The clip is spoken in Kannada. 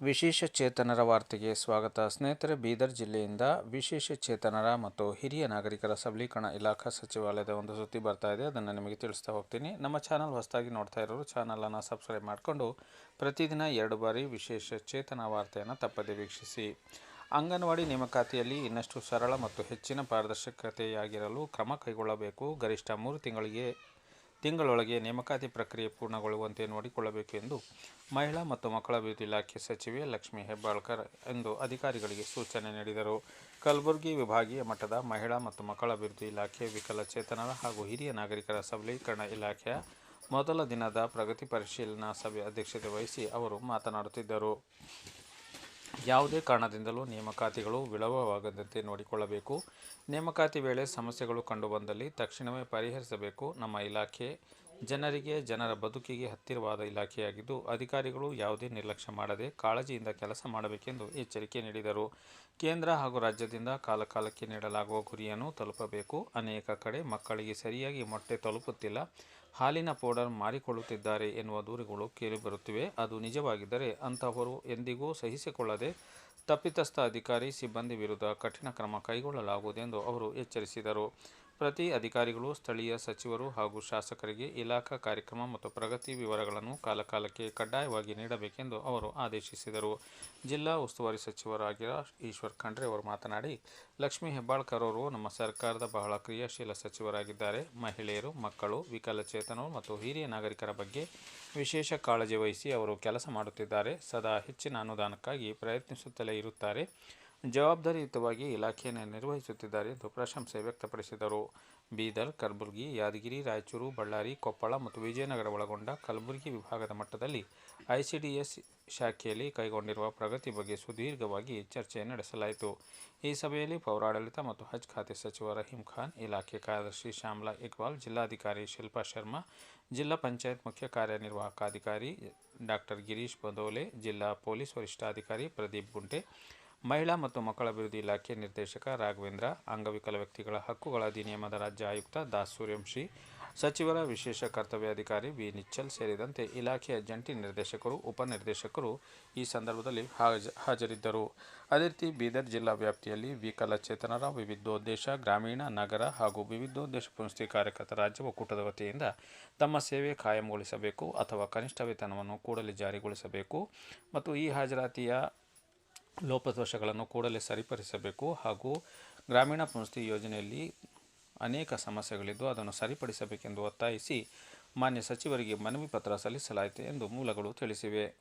ವಿಶೇಷ ಚೇತನರ ವಾರ್ತೆಗೆ ಸ್ವಾಗತ. ಸ್ನೇಹಿತರೆ, ಬೀದರ್ ಜಿಲ್ಲೆಯಿಂದ ವಿಶೇಷ ಚೇತನರ ಮತ್ತು ಹಿರಿಯ ನಾಗರಿಕರ ಸಬಲೀಕರಣ ಇಲಾಖಾ ಸಚಿವಾಲಯದ ಒಂದು ಸುದ್ದಿ ಬರ್ತಾ ಇದೆ. ಅದನ್ನು ನಿಮಗೆ ತಿಳಿಸ್ತಾ ಹೋಗ್ತೀನಿ. ನಮ್ಮ ಚಾನಲ್ ಹೊಸದಾಗಿ ನೋಡ್ತಾ ಇರೋರು ಚಾನಲನ್ನು ಸಬ್ಸ್ಕ್ರೈಬ್ ಮಾಡಿಕೊಂಡು ಪ್ರತಿದಿನ ಎರಡು ಬಾರಿ ವಿಶೇಷ ಚೇತನ ವಾರ್ತೆಯನ್ನು ತಪ್ಪದೆ ವೀಕ್ಷಿಸಿ. ಅಂಗನವಾಡಿ ನೇಮಕಾತಿಯಲ್ಲಿ ಇನ್ನಷ್ಟು ಸರಳ ಮತ್ತು ಹೆಚ್ಚಿನ ಪಾರದರ್ಶಕತೆಯಾಗಿರಲು ಕ್ರಮ ಕೈಗೊಳ್ಳಬೇಕು. ಗರಿಷ್ಠ ಮೂರು ತಿಂಗಳಿಗೆ, ತಿಂಗಳೊಳಗೆ ನೇಮಕಾತಿ ಪ್ರಕ್ರಿಯೆ ಪೂರ್ಣಗೊಳ್ಳುವಂತೆ ನೋಡಿಕೊಳ್ಳಬೇಕು ಎಂದು ಮಹಿಳಾ ಮತ್ತು ಮಕ್ಕಳ ಅಭಿವೃದ್ಧಿ ಇಲಾಖೆ ಸಚಿವೆ ಲಕ್ಷ್ಮೀ ಹೆಬ್ಬಾಳ್ಕರ್ ಎಂದು ಅಧಿಕಾರಿಗಳಿಗೆ ಸೂಚನೆ ನೀಡಿದರು. ಕಲಬುರಗಿ ವಿಭಾಗೀಯ ಮಟ್ಟದ ಮಹಿಳಾ ಮತ್ತು ಮಕ್ಕಳ ಅಭಿವೃದ್ಧಿ ಇಲಾಖೆ ವಿಕಲಚೇತನರ ಹಾಗೂ ಹಿರಿಯ ನಾಗರಿಕರ ಸಬಲೀಕರಣ ಇಲಾಖೆಯ ಮೊದಲ ದಿನದ ಪ್ರಗತಿ ಪರಿಶೀಲನಾ ಸಭೆ ಅಧ್ಯಕ್ಷತೆ ವಹಿಸಿ ಅವರು ಮಾತನಾಡುತ್ತಿದ್ದರು. ಯಾವುದೇ ಕಾರಣದಿಂದಲೂ ನೇಮಕಾತಿಗಳು ವಿಳಂಬವಾಗದಂತೆ ನೋಡಿಕೊಳ್ಳಬೇಕು. ನೇಮಕಾತಿ ವೇಳೆ ಸಮಸ್ಯೆಗಳು ಕಂಡುಬಂದಲ್ಲಿ ತಕ್ಷಣವೇ ಪರಿಹರಿಸಬೇಕು. ನಮ್ಮ ಇಲಾಖೆ ಜನರಿಗೆ, ಜನರ ಬದುಕಿಗೆ ಹತ್ತಿರವಾದ ಇಲಾಖೆಯಾಗಿದ್ದು, ಅಧಿಕಾರಿಗಳು ಯಾವುದೇ ನಿರ್ಲಕ್ಷ್ಯ ಮಾಡದೆ ಕಾಳಜಿಯಿಂದ ಕೆಲಸ ಮಾಡಬೇಕೆಂದು ಎಚ್ಚರಿಕೆ ನೀಡಿದರು. ಕೇಂದ್ರ ಹಾಗೂ ರಾಜ್ಯದಿಂದ ಕಾಲಕಾಲಕ್ಕೆ ನೀಡಲಾಗುವ ಗುರಿಯನ್ನು ತಲುಪಬೇಕು. ಅನೇಕ ಕಡೆ ಮಕ್ಕಳಿಗೆ ಸರಿಯಾಗಿ ಮೊಟ್ಟೆ ತಲುಪುತ್ತಿಲ್ಲ. ಹಾಲಿನ ಪೌಡರ್ ಮಾರಿಕೊಳ್ಳುತ್ತಿದ್ದಾರೆ ಎನ್ನುವ ದೂರುಗಳು ಕೇಳಿಬರುತ್ತಿವೆ ಅದು ನಿಜವಾಗಿದ್ದರೆ ಅಂತಹವರು ಎಂದಿಗೂ ಸಹಿಸಿಕೊಳ್ಳದೆ ತಪ್ಪಿತಸ್ಥ ಅಧಿಕಾರಿ, ಸಿಬ್ಬಂದಿ ವಿರುದ್ಧ ಕಠಿಣ ಕ್ರಮ ಕೈಗೊಳ್ಳಲಾಗುವುದೆಂದು ಅವರು ಎಚ್ಚರಿಸಿದರು. ಪ್ರತಿ ಅಧಿಕಾರಿಗಳು, ಸ್ಥಳೀಯ ಸಚಿವರು ಹಾಗೂ ಶಾಸಕರಿಗೆ ಇಲಾಖಾ ಕಾರ್ಯಕ್ರಮ ಮತ್ತು ಪ್ರಗತಿ ವಿವರಗಳನ್ನು ಕಾಲಕಾಲಕ್ಕೆ ಕಡ್ಡಾಯವಾಗಿ ನೀಡಬೇಕೆಂದು ಅವರು ಆದೇಶಿಸಿದರು. ಜಿಲ್ಲಾ ಉಸ್ತುವಾರಿ ಸಚಿವರಾಗಿರ ಈಶ್ವರ್ ಖಂಡ್ರೆ ಅವರು ಮಾತನಾಡಿ, ಲಕ್ಷ್ಮೀ ಹೆಬ್ಬಾಳ್ಕರ್ ಅವರು ನಮ್ಮ ಸರ್ಕಾರದ ಬಹಳ ಕ್ರಿಯಾಶೀಲ ಸಚಿವರಾಗಿದ್ದಾರೆ. ಮಹಿಳೆಯರು, ಮಕ್ಕಳು, ವಿಕಲಚೇತನರು ಮತ್ತು ಹಿರಿಯ ನಾಗರಿಕರ ಬಗ್ಗೆ ವಿಶೇಷ ಕಾಳಜಿ ವಹಿಸಿ ಅವರು ಕೆಲಸ ಮಾಡುತ್ತಿದ್ದಾರೆ. ಸದಾ ಹೆಚ್ಚಿನ ಅನುದಾನಕ್ಕಾಗಿ ಪ್ರಯತ್ನಿಸುತ್ತಲೇ ಇರುತ್ತಾರೆ. ಜವಾಬ್ದಾರಿಯುತವಾಗಿ ಇಲಾಖೆಯನ್ನು ನಿರ್ವಹಿಸುತ್ತಿದ್ದಾರೆ ಎಂದು ಪ್ರಶಂಸೆ ವ್ಯಕ್ತಪಡಿಸಿದರು. ಬೀದರ್, ಕಲಬುರಗಿ, ಯಾದಗಿರಿ, ರಾಯಚೂರು, ಬಳ್ಳಾರಿ, ಕೊಪ್ಪಳ ಮತ್ತು ವಿಜಯನಗರ ಒಳಗೊಂಡ ಕಲಬುರಗಿ ವಿಭಾಗದ ಮಟ್ಟದಲ್ಲಿ ಐಸಿಡಿಎಸ್ ಶಾಖೆಯಲ್ಲಿ ಕೈಗೊಂಡಿರುವ ಪ್ರಗತಿ ಬಗ್ಗೆ ಸುದೀರ್ಘವಾಗಿ ಚರ್ಚೆ ನಡೆಸಲಾಯಿತು. ಈ ಸಭೆಯಲ್ಲಿ ಪೌರಾಡಳಿತ ಮತ್ತು ಹಜ್ ಖಾತೆ ಸಚಿವ ರಹೀಂ ಖಾನ್, ಇಲಾಖೆ ಕಾರ್ಯದರ್ಶಿ ಶ್ಯಾಮ್ಲಾ ಇಕ್ಬಾಲ್ ಜಿಲ್ಲಾಧಿಕಾರಿ ಶಿಲ್ಪಾ ಶರ್ಮಾ, ಜಿಲ್ಲಾ ಪಂಚಾಯತ್ ಮುಖ್ಯ ಕಾರ್ಯನಿರ್ವಾಹಕ ಅಧಿಕಾರಿ ಡಾಕ್ಟರ್ ಗಿರೀಶ್ ಬದೋಲೆ, ಜಿಲ್ಲಾ ಪೊಲೀಸ್ ವರಿಷ್ಠಾಧಿಕಾರಿ ಪ್ರದೀಪ್ ಗುಂಟೆ ಮಹಿಳಾ ಮತ್ತು ಮಕ್ಕಳ ಅಭಿವೃದ್ಧಿ ಇಲಾಖೆ ನಿರ್ದೇಶಕ ರಾಘವೇಂದ್ರ, ಅಂಗವಿಕಲ ವ್ಯಕ್ತಿಗಳ ಹಕ್ಕುಗಳ ಅಧಿನಿಯಮದ ರಾಜ್ಯ ಆಯುಕ್ತ ದಾಸ್ ಸೂರ್ಯಂಶಿ ಸಚಿವರ ವಿಶೇಷ ಕರ್ತವ್ಯಾಧಿಕಾರಿ ವಿ ನಿಚ್ಚಲ್ ಸೇರಿದಂತೆ ಇಲಾಖೆಯ ಜಂಟಿ ನಿರ್ದೇಶಕರು ಉಪನಿರ್ದೇಶಕರು ಈ ಸಂದರ್ಭದಲ್ಲಿ ಹಾಜ, ಹಾಜರಿದ್ದರು. ಅದೇ ರೀತಿ ಬೀದರ್ ಜಿಲ್ಲಾ ವ್ಯಾಪ್ತಿಯಲ್ಲಿ ವಿಕಲಚೇತನರ ವಿವಿಧೋದ್ದೇಶ, ಗ್ರಾಮೀಣ, ನಗರ ಹಾಗೂ ವಿವಿಧೋದ್ದೇಶ ಪುನಸ್ತಿ ಕಾರ್ಯಕರ್ತ ರಾಜ್ಯ ಒಕ್ಕೂಟದ ವತಿಯಿಂದ ತಮ್ಮ ಸೇವೆ ಕಾಯಂಗೊಳಿಸಬೇಕು ಅಥವಾ ಕನಿಷ್ಠ ವೇತನವನ್ನು ಕೂಡಲೇ ಜಾರಿಗೊಳಿಸಬೇಕು. ಮತ್ತು ಈ ಹಾಜರಾತಿಯ ಲೋಪದೋಷಗಳನ್ನು ಕೂಡಲೇ ಸರಿಪಡಿಸಬೇಕು ಹಾಗೂ ಗ್ರಾಮೀಣ ಪುನಸ್ತಿ ಯೋಜನೆಯಲ್ಲಿ ಅನೇಕ ಸಮಸ್ಯೆಗಳಿದ್ದು ಅದನ್ನು ಸರಿಪಡಿಸಬೇಕೆಂದು ಒತ್ತಾಯಿಸಿ ಮಾನ್ಯ ಸಚಿವರಿಗೆ ಮನವಿ ಪತ್ರ ಸಲ್ಲಿಸಲಾಯಿತು ಎಂದು ಮೂಲಗಳು ತಿಳಿಸಿವೆ.